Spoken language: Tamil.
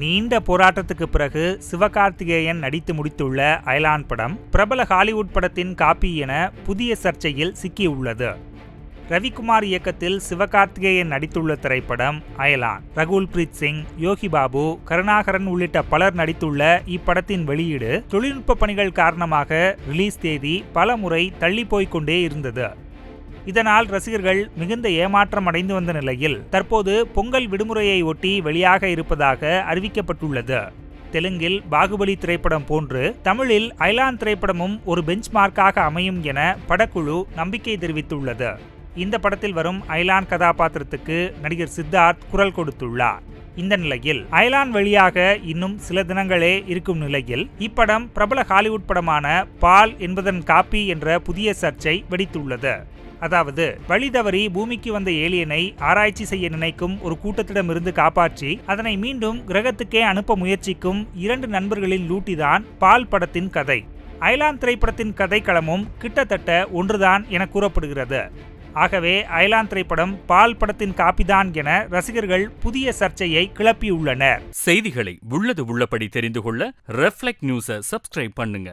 நீண்ட போராட்டத்துக்கு பிறகு சிவகார்த்திகேயன் நடித்து முடித்துள்ள அயலான் படம் பிரபல ஹாலிவுட் படத்தின் காப்பி என புதிய சர்ச்சையில் சிக்கியுள்ளது. ரவிக்குமார் இயக்கத்தில் சிவகார்த்திகேயன் நடித்துள்ள திரைப்படம் அயலான் ரகுல் பிரீத் சிங் யோகி பாபு கருணாகரன் உள்ளிட்ட பலர் நடித்துள்ள இப்படத்தின் வெளியீடு தொழில்நுட்ப பணிகள் காரணமாக ரிலீஸ் தேதி பல முறை தள்ளி போய்கொண்டே இருந்தது. இதனால் ரசிகர்கள் மிகுந்த ஏமாற்றம் அடைந்து வந்த நிலையில் தற்போது பொங்கல் விடுமுறையை ஒட்டி வெளியாக இருப்பதாக அறிவிக்கப்பட்டுள்ளது. தெலுங்கில் பாகுபலி திரைப்படம் போன்று தமிழில் ஐலான் திரைப்படமும் ஒரு பெஞ்ச் மார்க்காக அமையும் என படக்குழு நம்பிக்கை தெரிவித்துள்ளது. இந்த படத்தில் வரும் ஐலான் கதாபாத்திரத்துக்கு நடிகர் சித்தார்த் குரல் கொடுத்துள்ளார். இந்த நிலையில் அயலான் வழியாக இன்னும் சில தினங்களே இருக்கும் நிலையில் இப்படம் பிரபல ஹாலிவுட் படமான பால் என்பதன் காப்பி என்ற புதிய சர்ச்சை வெடித்துள்ளது. அதாவது வழி தவறி பூமிக்கு வந்த ஏலியனை ஆராய்ச்சி செய்ய நினைக்கும் ஒரு கூட்டத்திடமிருந்து காப்பாற்றி அதனை மீண்டும் கிரகத்துக்கே அனுப்ப முயற்சிக்கும் இரண்டு நண்பர்களின் லூட்டிதான் பால் படத்தின் கதை. அயலான் திரைப்படத்தின் கதைக்களமும் கிட்டத்தட்ட ஒன்றுதான் என கூறப்படுகிறது. ஆகவே அயலான் திரைப்படம் பால் படத்தின் காப்பிதான் என ரசிகர்கள் புதிய சர்ச்சையை கிளப்பியுள்ளனர். செய்திகளை உள்ளது உள்ளபடி தெரிந்து கொள்ள ரெஃப்ளெக்ட் நியூஸை சப்ஸ்கிரைப் பண்ணுங்க.